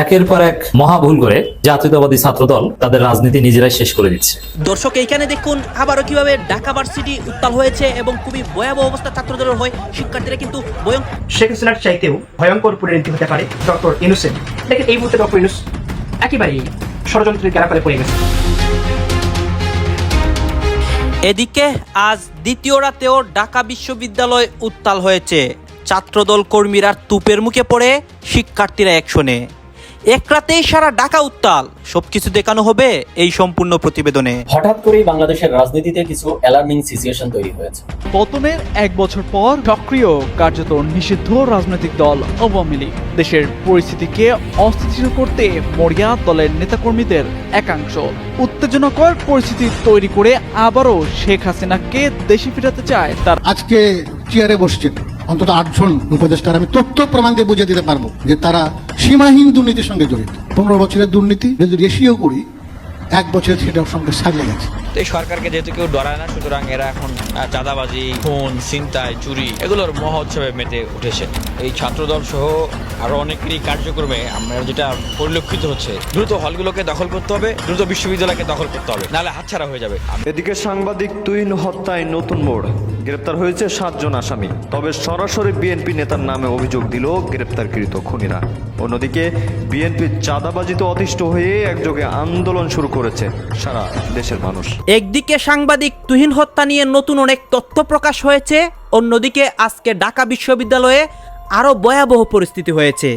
একের পর এক মহা ভুল করে জাতীয়তাবাদী ছাত্রদল তাদের রাজনীতি নিজেরাই শেষ করে দিচ্ছে। দর্শক এইখানে দেখুন আবারও কীভাবে ঢাকা ভার্সিটি উত্তাল হয়েছে এবং খুবই ভয়াবহ অবস্থা ছাত্রদলের হয় শিক্ষার্থীরা কিন্তু শেখ হাসিনার চাইতেও ভয়ঙ্কর পরিণতি হতে পারে ডক্টর ইনুসের দেখেন এই মুহূর্তে ডক্টর ইনুস একেবারেই ষড়যন্ত্রের গ্যারাকালে পড়ে গেছে। এদিকে আজ দ্বিতীয় রাতেও ঢাকা বিশ্ববিদ্যালয় উত্তাল হয়েছে। ছাত্রদল কর্মীরা তুপের মুখে পড়ে শিক্ষার্থীরা একশনে। এক রাতেই সারা ঢাকা উত্তাল। সবকিছু দেখানো হবে এই সম্পূর্ণ প্রতিবেদনে। হঠাৎ করেই বাংলাদেশের রাজনীতিতে কিছু অ্যালার্মিং সিচুয়েশন তৈরি হয়েছে। পতনের এক বছর পর সক্রিয় কার্যত নিষিদ্ধ রাজনৈতিক দল আওয়ামী লীগ। দেশের পরিস্থিতিকে অস্থিতিশীল করতে মরিয়া দলের নেতাকর্মীদের একাংশ। উত্তেজনাকর পরিস্থিতি তৈরি করে আবারও শেখ হাসিনাকে দেশে ফিরাতে চায় তার আজকে চেয়ারে বসছেন। অন্তত আটজন উপদেষ্টার আমি তথ্য প্রমাণ দিয়ে বুঝিয়ে দিতে পারব যে তারা সীমাহীন দুর্নীতির সঙ্গে জড়িত। পনেরো বছরের দুর্নীতি, যদি রেশিও করি এক বছর সেটার সঙ্গে সাজিয়ে গেছে। তো এই সরকারকে যেহেতু কেউ ডরায় না সুতরাং এরা এখন চাঁদাবাজি খুন ছিনতাই চুরি এগুলোর মহোৎসবে মেতে উঠেছে। এই ছাত্রদল সহ আরও অনেকেরই কার্যক্রমে আমরা যেটা পরিলক্ষিত হচ্ছে দ্রুত হলগুলোকে দখল করতে হবে দ্রুত বিশ্ববিদ্যালয়কে দখল করতে হবে নাহলে হাতছাড়া হয়ে যাবে। এদিকে সাংবাদিক তুইন হত্যায় নতুন মোড়। গ্রেপ্তার হয়েছে সাতজন আসামি তবে সরাসরি বিএনপি নেতার নামে অভিযোগ দিল গ্রেপ্তারকৃত খুনিরা। অন্যদিকে বিএনপি চাঁদাবাজিতে অতিষ্ঠ হয়ে একযোগে আন্দোলন শুরু করেছে সারা দেশের মানুষ। একদিকে সাংবাদিক তুহিন হত্যা নিয়ে নতুন অনেক তথ্য প্রকাশ হয়েছে, অন্যদিকে আজকে ঢাকা বিশ্ববিদ্যালয়ে আরও ভয়াবহ পরিস্থিতি হয়েছে।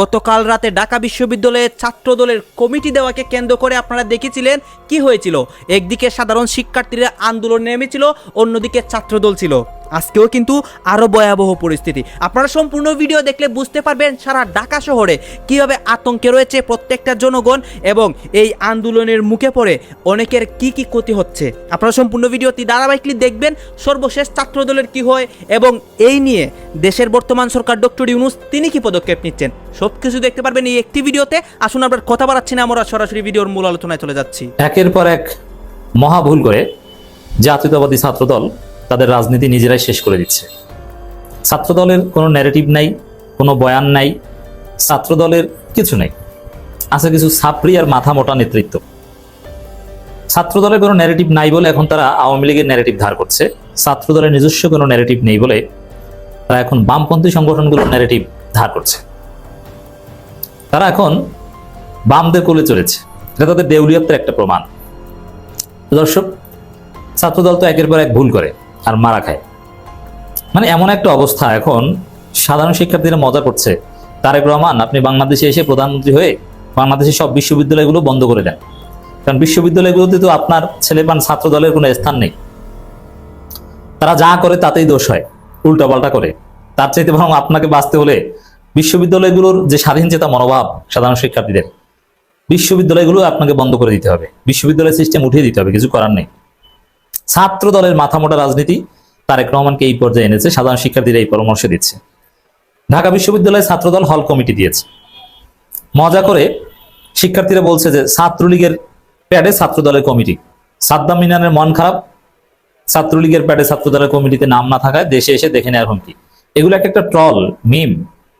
গতকাল রাতে ঢাকা বিশ্ববিদ্যালয়ে ছাত্রদলের কমিটি দেওয়াকে কেন্দ্র করে আপনারা দেখেছিলেন কি হয়েছিল। একদিকে সাধারণ শিক্ষার্থীরা আন্দোলনে নেমেছিল, অন্যদিকে ছাত্রদল ছিল। আজকেও কিন্তু আরও ভয়াবহ পরিস্থিতি। আপনারা সম্পূর্ণ ভিডিও দেখলে বুঝতে পারবেন সারা ঢাকা শহরে কীভাবে আতঙ্কে রয়েছে প্রত্যেকটা জনগণ এবং এই আন্দোলনের মুখে পড়ে অনেকের কি কি ক্ষতি হচ্ছে। আপনারা সম্পূর্ণ ভিডিওটি ধারাবাহিকলি দেখবেন, সর্বশেষ ছাত্রদলের কি হয় এবং এই নিয়ে দেশের বর্তমান সরকার ডক্টর ইউনুস তিনি কি পদক্ষেপ নিচ্ছেন সব কিছু দেখতে পারবেন এই একটি ভিডিওতে। আসুন, আমরা কথা বাড়াচ্ছি না, আমরা সরাসরি ভিডিওর মূল আলোচনায় চলে যাচ্ছি। একের পর এক মহাভুল করে জাতীয়তাবাদী ছাত্রদল তাদের রাজনীতি নিজেরাই শেষ করে দিচ্ছে। ছাত্রদলের কোনো ন্যারেটিভ নাই, কোনো বয়ান নাই, ছাত্রদলের কিছু নেই। আছে কিছু ছাত্রী আর মাথা মোটা নেতৃত্ব। ছাত্রদলের কোনো ন্যারেটিভ নাই বলে এখন তারা আওয়ামী লীগের ন্যারেটিভ ধার করছে। ছাত্রদলের নিজস্ব কোনো ন্যারেটিভ নেই বলে তারা এখন বামপন্থী সংগঠনগুলোর ন্যারেটিভ ধার করছে। তারা এখন বামদের কোলে চলেছে। এটা তাদের দেউলিয়ত্বের একটা প্রমাণ। দর্শক, ছাত্রদল তো একের পর এক ভুল করে। আর মারা খায়। মানে এমন একটা অবস্থা এখন সাধারণ শিক্ষার্থীরা মজা করছে। তারেক রহমান, আপনি বাংলাদেশে এসে প্রধানমন্ত্রী হয়ে বাংলাদেশের সব বিশ্ববিদ্যালয়গুলো বন্ধ করে দেন। কারণ বিশ্ববিদ্যালয়গুলোতে তো আপনার ছেলেপান ছাত্র দলের কোনো স্থান নেই। তারা যা করে তাতেই দোষ হয়, উল্টাপাল্টা করে। তার চাইতে বরং আপনাকে বাঁচতে হলে বিশ্ববিদ্যালয়গুলোর যে স্বাধীন চেতা মনোভাব সাধারণ শিক্ষার্থীদের, বিশ্ববিদ্যালয়গুলো আপনাকে বন্ধ করে দিতে হবে। বিশ্ববিদ্যালয় সিস্টেম উঠিয়ে দিতে হবে, কিছু করার নেই। ছাত্র দলের মাথামোটা রাজনীতি তারেক রহমানকে এই পর্যায়ে এনেছে। সাধারণ শিক্ষার্থীরা এই পরামর্শ দিচ্ছে। ঢাকা বিশ্ববিদ্যালয়ে ছাত্রদল হল কমিটি দিয়েছে। মজা করে শিক্ষার্থীরা বলছে যে ছাত্রলীগের প্যাডে ছাত্রদলের কমিটি। সাদ্দাম মিনানের মন খারাপ। ছাত্রলীগের প্যাডে ছাত্রদলের কমিটিতে নাম না থাকায় দেশে এসে দেখে নেওয়ার হুমকি এগুলো একটা ট্রল, মিম,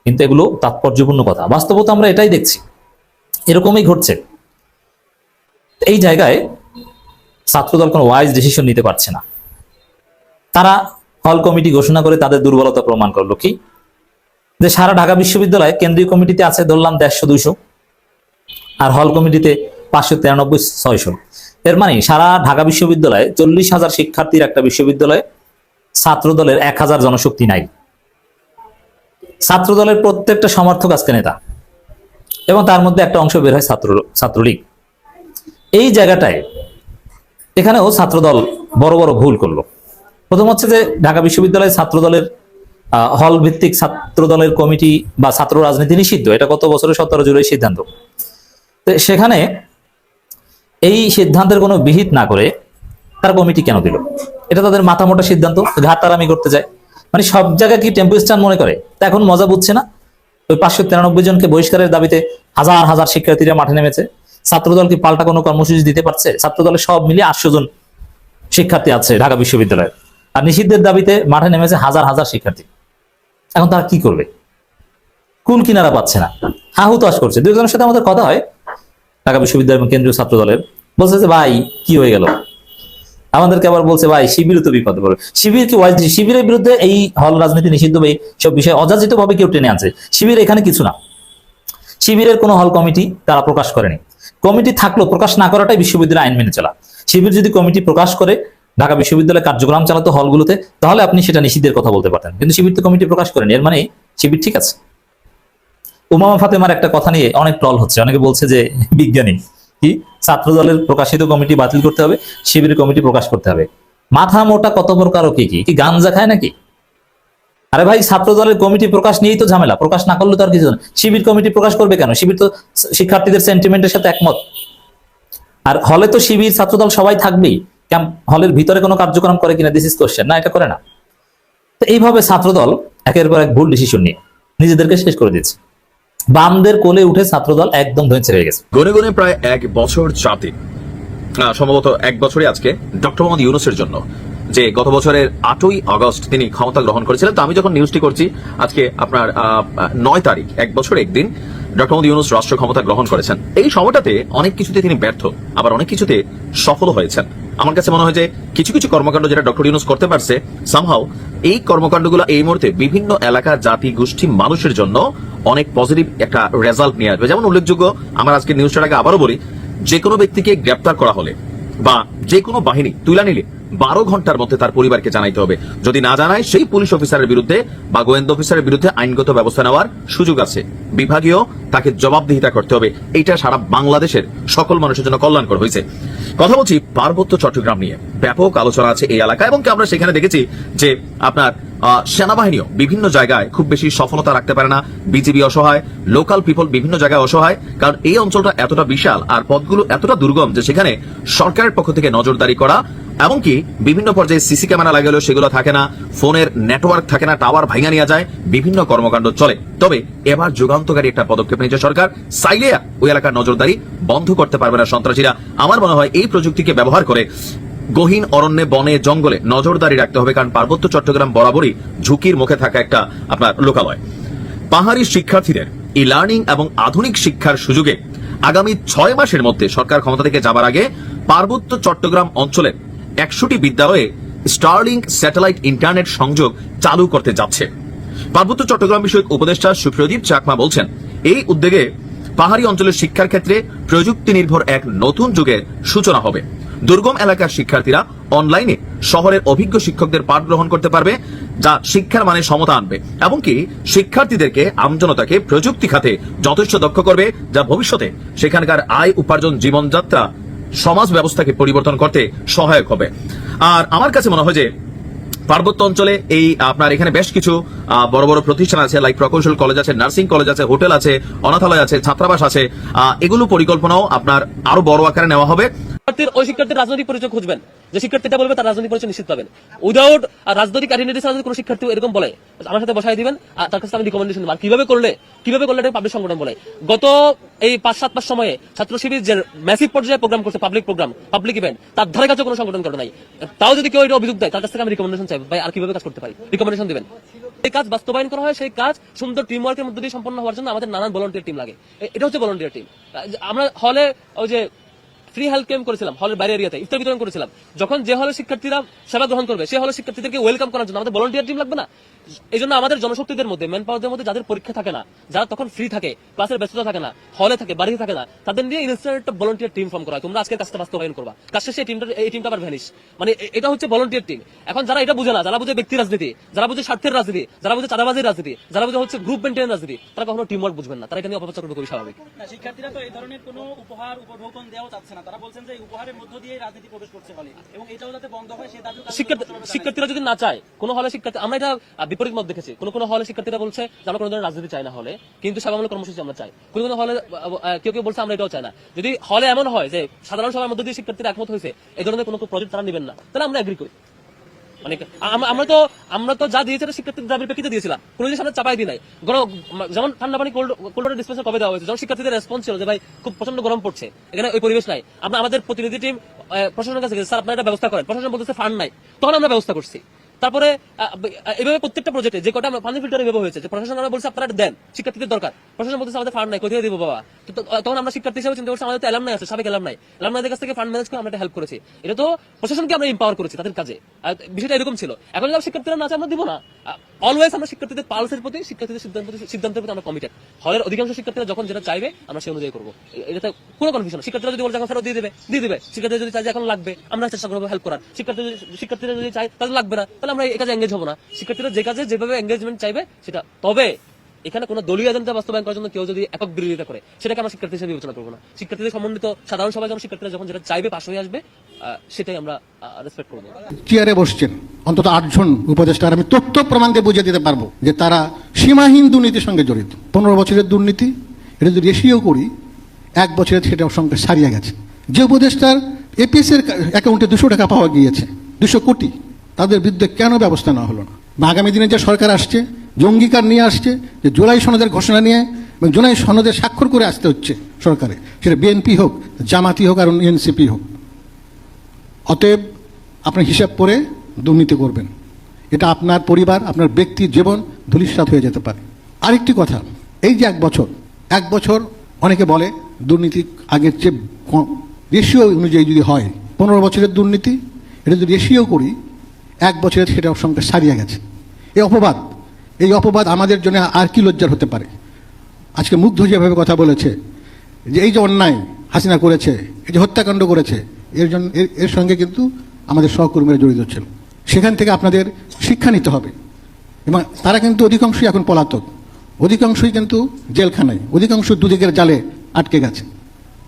কিন্তু এগুলো তাৎপর্যপূর্ণ কথা। বাস্তবতা আমরা এটাই দেখছি। এরকমই ঘটছে। এই জায়গায় ছাত্রদল কোনো ওয়াইজ ডিসিশন নিতে পারছে না। তারা হল কমিটি ঘোষণা করে তাদের দুর্বলতা প্রমাণ করল কি? যে সারা ঢাকা বিশ্ববিদ্যালয় কেন্দ্রীয় কমিটিতে আছে ধরলাম দেড়শো, দুইশো, আর হল কমিটিতে পাঁচশো তিরানব্বই, ছয়শো। এর মানে সারা ঢাকা বিশ্ববিদ্যালয়ে চল্লিশ হাজার শিক্ষার্থীর একটা বিশ্ববিদ্যালয়ে ছাত্র দলের এক হাজার জনশক্তি নাই। ছাত্র দলের প্রত্যেকটা সমর্থক আজকে নেতা, এবং তার মধ্যে একটা অংশ বের হয় ছাত্র, ছাত্রলীগ। এই জায়গাটায় এখানেও ছাত্রদল বড় বড় ভুল করল। প্রথম হচ্ছে যে ঢাকা বিশ্ববিদ্যালয়ের ছাত্রদলের হল ভিত্তিক ছাত্রদলের কমিটি বা ছাত্র রাজনীতি নিষিদ্ধ। এটা গত বছরের সতেরো জুলাই সিদ্ধান্ত। তো সেখানে এই সিদ্ধান্তের কোনো বিহিত না করে তার কমিটি কেন দিল? এটা তাদের মাথা মোটা সিদ্ধান্ত ঘাটারামি করতে যায় মানে সব জায়গায় কি টেম্পু স্ট্যান্ড মনে করে? তা এখন মজা বুঝছে না। ওই পাঁচশো তিরানব্বই জনকে বহিষ্কারের দাবিতে হাজার হাজার শিক্ষার্থীরা মাঠে নেমেছে। ছাত্রদল কি পাল্টা কোনো কর্মসূচি দিতে পারছে? ছাত্রদলের সব মিলিয়ে আটশো জন শিক্ষার্থী আছে ঢাকা বিশ্ববিদ্যালয়ে। আর নিষিদ্ধের দাবিতে মাঠে নেমেছে হাজার হাজার শিক্ষার্থী। এখন তারা কি করবে? কুল কিনারা পাচ্ছে না? হাহুতাশ করছে। দু একজনের সাথে আমাদের কথা হয়। ঢাকা বিশ্ববিদ্যালয় কেন্দ্রীয় ছাত্র দলের বলছে যে, ভাই, কি হয়ে গেল? আমাদেরকে আবার বলছে, ভাই, শিবির তো বিপদে পড়বে শিবির কি ওয়াইজ শিবিরের বিরুদ্ধে এই হল রাজনীতি নিষিদ্ধ এই সব বিষয়ে অযাচিত ভাবে কেউ টেনে আনছে? শিবির এখানে কিছু না। শিবিরের কোনো হল কমিটি তারা প্রকাশ করেনি। কমিটি থাকলেও প্রকাশ না করাটাই বিশ্ববিদ্যালয় আইন মেনে চলা। শিবির যদি কমিটি প্রকাশ করে ঢাকা বিশ্ববিদ্যালয়ে কার্যক্রম চালাতো হলগুলোতে, তাহলে আপনি সেটা নিষিদ্ধের কথা বলতে পারতেন। কিন্তু শিবির তো কমিটি প্রকাশ করেন, এর মানে শিবির ঠিক আছে। উমামা ফাতেমার একটা কথা নিয়ে অনেক ট্রল হচ্ছে। অনেকে বলছে যে, বিজ্ঞানী, কি? ছাত্র দলের প্রকাশিত কমিটি বাতিল করতে হবে, শিবিরের কমিটি প্রকাশ করতে হবে। মাথা মোটা কত প্রকার কি? কি গাঞ্জা খায় নাকি? আরে ভাই ছাত্র দলের কমিটি প্রকাশ নিয়েই তো ঝামেলা। প্রকাশ না করলে তো আর কিছু না। শিবির কমিটি প্রকাশ করবে কেন? শিবির তো শিক্ষার্থীদের সেন্টিমেন্টের সাথে একমত। আর হলে তো শিবির, ছাত্রদল সবাই থাকবেই। ক্যাম্প হলের ভিতরে কোনো কার্যক্রম করে কিনা দিস ইস কোশ্চেন না, এটা করে না। তো এইভাবে ছাত্রদল একের পর এক ভুল ডিসিশন নিয়ে নিজেদেরকে শেষ করে দিচ্ছে বামদের কোলে উঠে ছাত্রদল একদম ধৈর্য হয়ে গেছে। গনে গনে প্রায় এক বছর চাতে সম্ভবত এক বছরই আজকে, ডক্টর মোহাম্মদ ইউনুসের জন্য। যে গত বছরের আটই আগস্ট তিনি ক্ষমতা গ্রহণ করেছিলেন, তো আমি যখন নিউজটি করছি, আজকে আপনার নয় তারিখ, এক বছর একদিন, ডক্টর মোহাম্মদ ইউনুস রাষ্ট্র ক্ষমতা গ্রহণ করেছেন। এই সময়টাতে অনেক কিছুতে তিনি ব্যর্থ, আবার অনেক কিছুতে সফল হয়েছেন। আমার কাছে মনে হয় যে কিছু কিছু কর্মকাণ্ড যেটা ডক্টর ইউনুস করতে পারছে সামহাও এই কর্মকাণ্ডগুলো এই মুহূর্তে বিভিন্ন এলাকা, জাতি, গোষ্ঠী, মানুষের জন্য অনেক পজিটিভ একটা রেজাল্ট নিয়ে আসবে। যেমন উল্লেখযোগ্য, আমার আজকে নিউজটার আগে আবারও বলি, যে কোনো ব্যক্তিকে গ্রেপ্তার করা হলে বা যে কোনো বাহিনী তুলে নিলে বারো ঘণ্টার মধ্যে তার পরিবারকে জানাইতে হবে। যদি না জানায়, সেই পুলিশ অফিসারের বিরুদ্ধে বা গোয়েন্দা অফিসারের বিরুদ্ধে আইনগত ব্যবস্থা নেওয়ার সুযোগ আছে। বিভাগীয় তাকে জবাবদিহিতা করতে হবে। এটা সারা বাংলাদেশের সকল মানুষের জন্য কল্যাণকর হয়েছে। কথা বলছি পার্বত্য চট্টগ্রাম নিয়ে। ব্যাপক আলোচনা আছে এই এলাকায় এবং আমরা সেখানে দেখেছি যে আপনার সেনাবাহিনীও বিভিন্ন জায়গায় খুব বেশি সফলতা রাখতে পারে না। বিজিবি অসহায়, লোকাল পিপল বিভিন্ন জায়গায় অসহায়। কারণ এই অঞ্চলটা এতটা বিশাল আর পথগুলো এতটা দুর্গম যে সেখানে সরকারের পক্ষ থেকে নজরদারি করা এমনকি বিভিন্ন পর্যায়ে সিসি ক্যামেরা লাগালেও সেগুলো থাকে না, ফোনের নেটওয়ার্ক থাকে না, টাওয়ার ভাঙা নিয়ে যায়, বিভিন্ন কর্মকাণ্ড চলে। তবে এবার যুগান্তকারী একটা পদক্ষেপ নিয়েছে সরকার। চাইলে ওই এলাকার নজরদারি বন্ধ করতে পারবে না সন্ত্রাসীরা। আমার মনে হয় এই প্রযুক্তিকে ব্যবহার করে গহীন অরণ্যে, বনে, জঙ্গলে নজরদারি রাখতে হবে, কারণ পার্বত্য চট্টগ্রাম বরাবরই ঝুঁকির মুখে থাকা একটা আপনার লোকালয়। পাহাড়ি শিক্ষার্থীদের ই লার্নিং এবং আধুনিক শিক্ষার সুযোগে আগামী ছয় মাসের মধ্যে সরকার ক্ষমতা থেকে যাবার আগে পার্বত্য চট্টগ্রাম অঞ্চলের একশোটি বিদ্যালয়ে স্টারলিংক স্যাটেলাইট ইন্টারনেট সংযোগ চালু করতে যাচ্ছে। পার্বত্য চট্টগ্রাম বিষয়ক উপদেষ্টা সুপ্রদীপ চাকমা বলছেন, এই উদ্যোগে পাহাড়ি অঞ্চলের শিক্ষার ক্ষেত্রে প্রযুক্তি নির্ভর এক নতুন যুগের সূচনা হবে। দুর্গম এলাকার শিক্ষার্থীরা অনলাইনে শহরের অভিজ্ঞ শিক্ষকদের পাঠ গ্রহণ করতে পারবে, যা শিক্ষার মানে সমতা আনবে, এমনকি শিক্ষার্থীদেরকে আমজনতাকে প্রযুক্তি খাতে যথেষ্ট দক্ষ করবে, যা ভবিষ্যতে সেখানকার আয় উপার্জন জীবনযাত্রা সমাজ ব্যবস্থাকে পরিবর্তন করতে সহায়ক হবে। আর আমার কাছে মনে হয় যে পার্বত্য অঞ্চলে এই, আপনার এখানে বেশ কিছু বড় বড় প্রতিষ্ঠান আছে লাইক প্রকৌশল কলেজ আছে নার্সিং কলেজ আছে হোটেল আছে, অনাথালয় আছে, ছাত্রাবাস আছে এগুলো পরিকল্পনাও আপনার আরও বড় আকারে নেওয়া হবে। ওই শিক্ষার্থীর রাজনৈতিক পরিচয় খুঁজবেন। যে শিক্ষার্থীটা বলবে তার রাজনৈতিক পরিচয় নিশ্চিত পাবেন। উইদাউট রাজনৈতিক আইডেন্টিটি ছাড়া যদি কোনো শিক্ষার্থী, এরকম বলে। আমার সাথে বসাই দিবেন আর তার কাছে আমি রিকমেন্ডেশন আর কীভাবে করলে কীভাবে করলে পাবলিক সংগঠন বলে? গত এই পাঁচ সাত মাস সময়ে ছাত্র শিবির যে ম্যাসিভ পর্যায়ে প্রোগ্রাম করছে পাবলিক প্রোগ্রাম পাবলিক ইভেন্ট তার ধারে কাছে কোনো সংগঠন করে নাই। তাও যদি কেউ এটা অভিযোগ দেয়, তার কাছ থেকে আমি রিকমেন্ডেশন চাই ভাই, আর কীভাবে কাজ করতে পারি? রিকমেন্ডেশন দিবেন। এই কাজ বাস্তবায়ন করা হয়, সেই কাজ সুন্দর টিম ওয়ার্কের মধ্যে দিয়ে সম্পন্ন হওয়ার জন্য আমাদের নানান ভলান্টিয়ার টিম লাগে। এটা হচ্ছে ভলান্টিয়ার টিম আমরা হলে ওই যে ফ্রি হেলথ ক্যাম্প করেছিলাম হলের বাইরে এরিয়াতে ইফতার বিতরণ করেছিলাম। যখন যে হলের শিক্ষার্থীরা সেবা গ্রহণ করবে, সে হলের শিক্ষার্থীদেরকে ওয়েলকাম করার জন্য আমাদের ভলন্টিয়ার টিম লাগবে না? এই জন্য আমাদের জনশক্তিদের মধ্যে ম্যান পাওয়ারদের মধ্যে যাদের পরীক্ষা থাকে না যারা তখন ফ্রি থাকে ক্লাসের ব্যস্ততা থাকে না হলে থাকে বাড়িতে থাকে না তাদের নিয়ে ইনস্ট্যান্ট একটা ভলান্টিয়ার টিম ফর্ম করা তোমরা আজকের কাজটা বাস্তবায়ন করবা। কাজ শেষে এই টিমটা এই টিমটা আবার ভ্যানিশ মানে এটা হচ্ছে ভলান্টিয়ার টিম এখন যারা এটা বুঝে না যারা বুঝে ব্যক্তি রাজনীতি যারা বুঝে স্বার্থের রাজনীতি যারা বুঝে চাঁদাবাজির রাজনীতি যারা বুঝে হচ্ছে গ্রুপ মেনটেন রাজনীতি তারা কখনো টিম ওয়ার্ক বুঝবেন না। তারা এটা নিয়ে অপপ্রচার করবে খুবই স্বাভাবিক। শিক্ষার্থীরা তো এই ধরনের কোনো উপহার উপঢৌকন দেওয়া চাচ্ছে না। তারা বলছেন যে উপহারের মধ্য দিয়ে রাজনীতি প্রবেশ করছে হলে। এবং এটাও যাতে বন্ধ হয় সে শিক্ষার্থীরা যদি না চায় কোন হলে শিক্ষার্থী আমরা এটা বিপরীত মত দেখেছি। কোন কোন হলে শিক্ষার্থীরা বলছে যে আমরা কোনো ধরনের রাজনীতি চাই না হলে। কিন্তু সেবামূলক কর্মসূচি আমরা চাই। কোন কোন হলে, কেউ কেউ বলছে আমরা এটাও চাই না। যদি হলে এমন হয় যে সাধারণ সভার মধ্যে দিয়ে শিক্ষার্থীরা একমত হয়েছে এই ধরনের কোনো প্রজেক্ট তারা নেবেন না, তাহলে আমরা এগ্রি করি। মানে আমরা তো আমরা তো যা দিয়েছি শিক্ষার্থীদের দাবির প্রেক্ষিতে দিয়েছিলাম। কোনো জিনিস আমরা চাপাই দিই নাই। গণ যেমন ঠান্ডা পানি কোল্ড কোল্ড ডিসপেন্সার কবে দেওয়া হয়েছে? যখন শিক্ষার্থীদের রেসপন্স ছিল যে, ভাই, খুব প্রচণ্ড গরম পড়ছে। এখানে ওই পরিবেশ নাই। আমরা আমাদের প্রতিনিধি টিম প্রশাসনের কাছে স্যার, আপনারা এটা ব্যবস্থা করেন। প্রশাসন বলতেছে, ফান্ড নাই। তখন আমরা ব্যবস্থা করছি। তারপরে এভাবে প্রত্যেকটা প্রজেক্টে যে কটা পানি ফিল্টার এভাবে হয়েছে, যে প্রশাসন আমরা বলছে আপনারা দেন, শিক্ষার্থীদের দরকার। প্রশাসন বলতেছে আমাদের ফান্ড নাই, কোথায় দিব বাবা? তখন আমরা শিক্ষার্থী হিসেবে চিন্তা করছি, আমাদের তো এলাম নাই আছে, সাবেক এলাম নাই। এলাম নাইদের কাছ থেকে ফান্ড ম্যানেজ করে আমরা হেল্প করেছি। এটা তো প্রশাসনকে আমরা এম্পাওয়ার করেছি তাদের কাজে। বিষয়টা এরকম ছিল। এখন যদি শিক্ষার্থীরা না আমরা দিব না। অলওয়েজ আমরা শিক্ষার্থীদের পালসের প্রতি, শিক্ষার্থীদের সিদ্ধান্ত, সিদ্ধান্তের প্রতি আমরা কমিটেড হলের অধিকাংশ শিক্ষার্থীরা যখন যেটা চাইবে, আমরা সেই অনুযায়ী করব। এ- এটাতে কোনো কনফিউশন শিক্ষার্থীরা যদি বলে এখন ফেরত দিয়ে দেবে দিয়ে দেবে। শিক্ষার্থীরা যদি চাই এখন লাগবে, আমরা চেষ্টা করব হেল্প করার। শিক্ষার্থীরা শিক্ষার্থীরা যদি চাই তাহলে লাগবে না। তাহলে আমরা এই কাজে এঙ্গেজ হব না। শিক্ষার্থীরা যে কাজে যেভাবে এঙ্গেজমেন্ট চাইবে, সেটা। তবে এখানে কোনো দলীয় এজেন্ডা বাস্তবায়ন করার জন্য কেউ যদি একক বিরোধিতা করে, সেটাকে আমরা শিক্ষার্থী হিসেবে বিবেচনা করব না। শিক্ষার্থীদের সমন্বিত সাধারণ সবাই যখন শিক্ষার্থীরা যখন যেটা চাইবে পাশ হয়ে আসবে সেটাই আমরা রেসপেক্ট করব। চেয়ারে বসছেন। অন্তত আটজন উপদেষ্টা আমি তথ্য প্রমাণ দিয়ে বুঝিয়ে দিতে পারব যে তারা সীমাহীন দুর্নীতির সঙ্গে জড়িত। পনেরো বছরের দুর্নীতি, এটা যদি রেশিও করি, এক বছরের সেটার সঙ্গে সারিয়ে গেছে। যে উপদেষ্টার এপিএস এর অ্যাকাউন্টে দুশো টাকা পাওয়া গিয়েছে, দুশো কোটি। তাদের বিরুদ্ধে কেন ব্যবস্থা নেওয়া হলো না? বা আগামী দিনে যে সরকার আসছে, যে অঙ্গীকার নিয়ে আসছে, যে জুলাই সনদের ঘোষণা নিয়ে, এবং জুলাই সনদে স্বাক্ষর করে আসতে হচ্ছে সরকারে, সেটা বিএনপি হোক, জামাতি হোক, আর এনসিপি হোক। অতএব আপনি হিসাব করে দুর্নীতি করবেন। এটা আপনার পরিবার, আপনার ব্যক্তির জীবন ধূলিসাৎ হয়ে যেতে পারে। আরেকটি কথা, এই যে এক বছর এক বছর অনেকে বলে দুর্নীতি আগের চেয়ে রেশিও অনুযায়ী যদি হয়, পনেরো বছরের দুর্নীতি, এটা যদি রেশিও করি এক বছরের সেটা সঙ্গে সারিয়ে গেছে। এই অপবাদ এই অপবাদ আমাদের জন্য আর কি লজ্জার হতে পারে? আজকে মুগ্ধ যেভাবে কথা বলেছে, যে এই যে অন্যায় হাসিনা করেছে, এই যে হত্যাকাণ্ড করেছে, এর জন্য এর- সঙ্গে কিন্তু আমাদের সহকর্মীরা জড়িত ছিল সেখান থেকে আপনাদের শিক্ষা নিতে হবে। এবং তারা কিন্তু অধিকাংশই এখন পলাতক। অধিকাংশই কিন্তু জেলখানায়, অধিকাংশ দুদিকের জালে আটকে গেছে।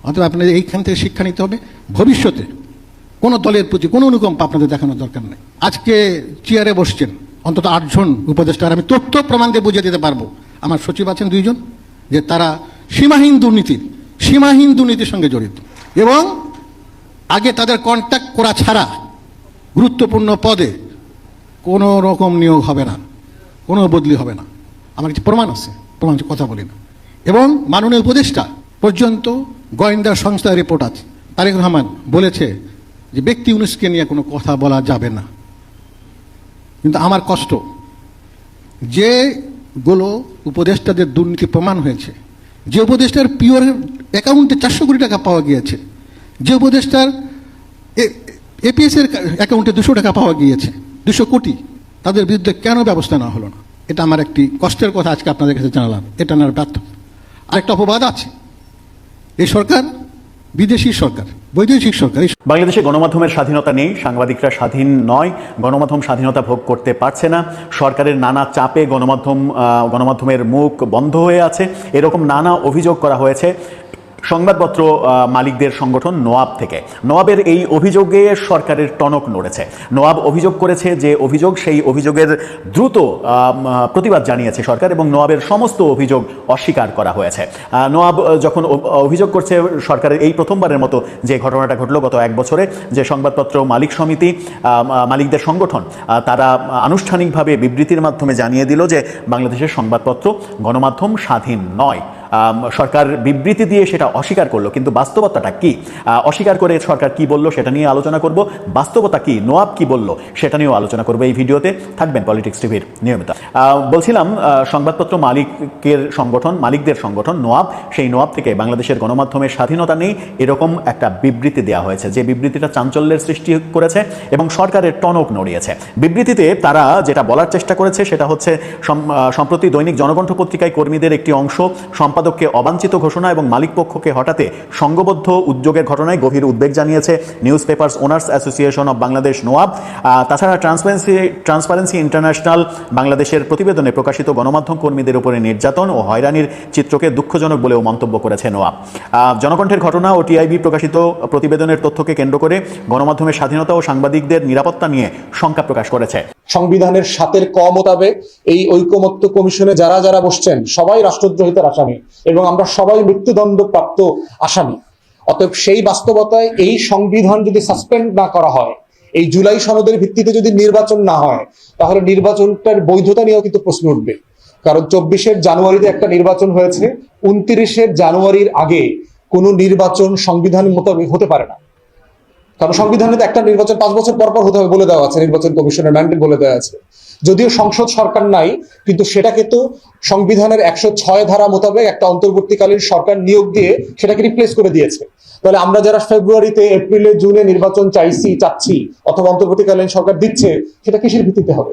অতএব আপনাদের এইখান থেকে শিক্ষা নিতে হবে। ভবিষ্যতে কোনো দলের প্রতি কোনো অনুকম্প আপনাদের দেখানোর দরকার নেই। আজকে চেয়ারে বসছেন, অন্তত আটজন উপদেষ্টা আর আমি তথ্য প্রমাণ দিয়ে বুঝিয়ে দিতে পারব। আমার সচিব আছেন দুইজন, যে তারা সীমাহীন দুর্নীতির সীমাহীন দুর্নীতির সঙ্গে জড়িত। এবং আগে তাদের কন্ট্যাক্ট করা ছাড়া গুরুত্বপূর্ণ পদে কোনো রকম নিয়োগ হবে না, কোনো বদলি হবে না। আমার কিছু প্রমাণ আছে, প্রমাণ কথা বলি না। এবং মাননীয় উপদেষ্টা পর্যন্ত গোয়েন্দা সংস্থার রিপোর্ট আছে। তারেক রহমান বলেছে যে ব্যক্তি ইউনুসকে নিয়ে কোনো কথা বলা যাবে না। কিন্তু আমার কষ্ট যেগুলো উপদেষ্টাদের দুর্নীতি প্রমাণ হয়েছে, যে উপদেষ্টার পিওর অ্যাকাউন্টে চারশো কোটি টাকা পাওয়া গিয়েছে, যে উপদেষ্টার এপিএস এর অ্যাকাউন্টে দুশো টাকা পাওয়া গিয়েছে, দুশো কোটি, তাদের বিরুদ্ধে কেন ব্যবস্থা নেওয়া হলো না? এটা আমার একটি কষ্টের কথা আজকে আপনাদের কাছে জানালাম। এটা আমার ব্যর্থ। আরেকটা অপবাদ আছে। এই সরকার বিদেশি সরকার, বৈদেশিক সরকার বাংলাদেশে গণমাধ্যমের স্বাধীনতা নেই, সাংবাদিকরা স্বাধীন নয়, গণমাধ্যম স্বাধীনতা ভোগ করতে পারছে না, সরকারের নানা চাপে গণমাধ্যম গণমাধ্যমের মুখ বন্ধ হয়ে আছে, এরকম নানা অভিযোগ করা হয়েছে। সংবাদপত্র মালিকদের সংগঠন নোয়াব থেকে। নোয়াবের এই অভিযোগে সরকারের টনক নড়েছে। নোয়াব অভিযোগ করেছে যে অভিযোগ, সেই অভিযোগের দ্রুত প্রতিবাদ জানিয়েছে সরকার এবং নোয়াবের সমস্ত অভিযোগ অস্বীকার করা হয়েছে। নোয়াব যখন অভিযোগ করছে সরকারের এই প্রথমবারের মতো যে ঘটনাটা ঘটলো গত এক বছরে, যে সংবাদপত্র মালিক সমিতি মালিকদের সংগঠন তারা আনুষ্ঠানিকভাবে বিবৃতির মাধ্যমে জানিয়ে দিল যে বাংলাদেশের সংবাদপত্র গণমাধ্যম স্বাধীন নয়। সরকার বিবৃতি দিয়ে সেটা অস্বীকার করল। কিন্তু বাস্তবতাটা কি? অস্বীকার করে সরকার কি বলল সেটা নিয়ে আলোচনা করব। বাস্তবতা কি? নোয়াব কি বলল সেটা নিয়েও আলোচনা করব এই ভিডিওতে। থাকবেন পলিটিক্স টিভির নিয়মিত। বলছিলাম সংবাদপত্র মালিকের সংগঠন, মালিকদের সংগঠন নোয়াব। সেই নোয়াব থেকে বাংলাদেশের গণমাধ্যমের স্বাধীনতা নেই। এরকম একটা বিবৃতি দেওয়া হয়েছে। যে বিবৃতিটা চাঞ্চল্যের সৃষ্টি করেছে এবং সরকারের টনক নড়িয়েছে। বিবৃতিতে তারা যেটা বলার চেষ্টা করেছে সেটা হচ্ছে সম- সম্প্রতি দৈনিক জনকণ্ঠ পত্রিকায় কর্মীদের একটি অংশ সম্পাদককে অবাঞ্ছিত ঘোষণা এবং মালিক পক্ষকে হঠাতে সংঘবদ্ধ উদ্যোগের ঘটনায় গভীর উদ্বেগ জানিয়েছে news papers owners association of Bangladesh, NOAB. তাছাড়া ট্রান্সপারেন্সি ট্রান্সপারেন্সি ইন্টারন্যাশনাল বাংলাদেশের প্রতিবেদনে প্রকাশিত গণমাধ্যম কর্মীদের উপরে নির্যাতন ও হয়রানির চিত্রকে দুঃখজনক বলেও মন্তব্য করেছে নোয়াব। জনকণ্ঠের ঘটনা ও টিআইবি প্রকাশিত প্রতিবেদনের তথ্যকে কেন্দ্র করে গণমাধ্যমের স্বাধীনতা ও সাংবাদিকদের নিরাপত্তা নিয়ে শঙ্কা প্রকাশ করেছে। সংবিধানের সাতের ক মোতাবেক এই ঐকমত্য কমিশনে যারা যারা বসছেন, সবাই রাষ্ট্রদ্রোহিতার আসামি এবং আমরা সবাই মৃত্যুদণ্ড প্রাপ্ত আসামি। অতএব সেই বাস্তবতায় এই সংবিধান যদি সাসপেন্ড না করা হয়, এই জুলাই সনদের ভিত্তিতে যদি নির্বাচন না হয়, তাহলে নির্বাচনটার বৈধতা নিয়েও কিন্তু প্রশ্ন উঠবে। কারণ চব্বিশের জানুয়ারিতে একটা নির্বাচন হয়েছে, উনত্রিশের জানুয়ারির আগে কোনো নির্বাচন সংবিধান মোতাবেক হতে পারে না। কারণ সংবিধানে তো একটা নির্বাচন পাঁচ বছর পর পর হতে হবে বলে দেওয়া আছে, নির্বাচন কমিশনের ম্যান্ডেট বলে দেওয়া আছে। যদিও সংসদ সরকার নাই, কিন্তু সেটাকে তো সংবিধানের একশো ছয় ধারা মোতাবেক একটা অন্তর্বর্তীকালীন সরকার নিয়োগ দিয়ে সেটাকে রিপ্লেস করে দিয়েছে। তাহলে আমরা যারা ফেব্রুয়ারিতে এপ্রিলে জুনে নির্বাচন চাইছি, চাচ্ছি, অথবা অন্তর্বর্তীকালীন সরকার দিচ্ছে, সেটা কিসের ভিত্তিতে হবে?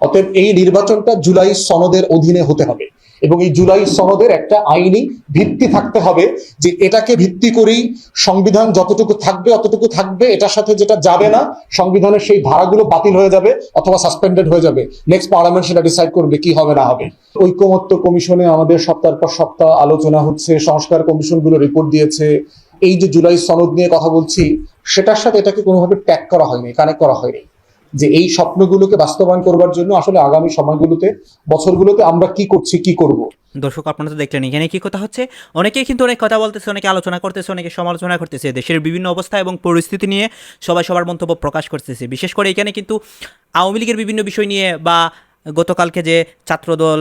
অতএব এই নির্বাচনটা জুলাই সনদের অধীনে হতে হবে। এবং এই জুলাই সনদের একটা আইনি ভিত্তি থাকতে হবে যে এটাকে ভিত্তি করেই সংবিধান যতটুকু থাকবে, অতটুকু থাকবে, এটার সাথে যেটা যাবে না, সংবিধানের সেই ধারাগুলো বাতিল হয়ে যাবে অথবা সাসপেন্ডেড হয়ে যাবে। নেক্সট পার্লামেন্ট সেটা ডিসাইড করবে কি হবে না হবে। ঐকমত্য কমিশনে আমাদের সপ্তাহের পর সপ্তাহ আলোচনা হচ্ছে, সংস্কার কমিশনগুলো রিপোর্ট দিয়েছে। এই যে জুলাই সনদ নিয়ে কথা বলছি, সেটার সাথে এটাকে কোনোভাবে ট্যাগ করা হয়নি কানেক্ট করা হয়নি। যে এই স্বপ্নগুলোকে বাস্তবায়ন করবার জন্য আসলে আগামী সময়গুলোতে, বছরগুলোতে আমরা কি করছি, কি করব? দর্শক, আপনারা তো দেখলেন, এখানে কি কথা হচ্ছে? অনেকেই কিন্তু অনেক কথা বলতেছে, অনেকে আলোচনা করতেছে, অনেকে সমালোচনা করতেছে। দেশের বিভিন্ন অবস্থা এবং পরিস্থিতি নিয়ে সবাই সবার মন্তব্য প্রকাশ করতেছে। বিশেষ করে এখানে কিন্তু আওয়ামী লীগের বিভিন্ন বিষয় নিয়ে বা গতকালকে যে ছাত্রদল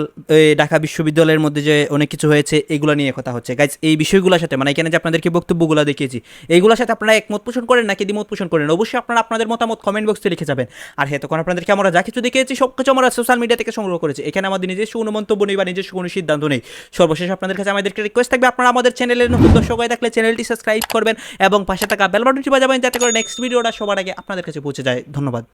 ঢাকা বিশ্ববিদ্যালয়ের মধ্যে যে অনেক কিছু হয়েছে, এগুলো নিয়ে কথা হচ্ছে। গাইজ এই বিষয়গুলোর সাথে মানে এখানে যে আপনাদেরকে বক্তব্যগুলো দেখিয়েছি, এইগুলোর সাথে আপনারা একমত পোষণ করেন নাকি দ্বিমত পোষণ করেন? অবশ্যই আপনারা আপনাদের মতামত কমেন্ট বক্সে লিখে যাবেন। আর হ্যাঁ তখন আপনাদেরকে আমরা যা কিছু দেখিয়েছি, সব কিছু আমরা সোশ্যাল মিডিয়া থেকে সংগ্রহ করেছি। এখানে আমাদের নিজস্ব কোনো মন্তব্য নেই বা নিজস্ব কোনো সিদ্ধান্ত নেই। সর্বশেষ আপনাদের কাছে আমাদেরকে রিকোয়েস্ট থাকবে, আপনারা আমাদের চ্যানেলের নতুন দর্শক হয়ে থাকলে চ্যানেলটি সাবস্ক্রাইব করবেন এবং পাশে থাকা বেল বাটনটি বাজাবেন, যাতে করে নেক্সট ভিডিওটা সবার আগে আপনাদের কাছে পৌঁছে যায়। ধন্যবাদ।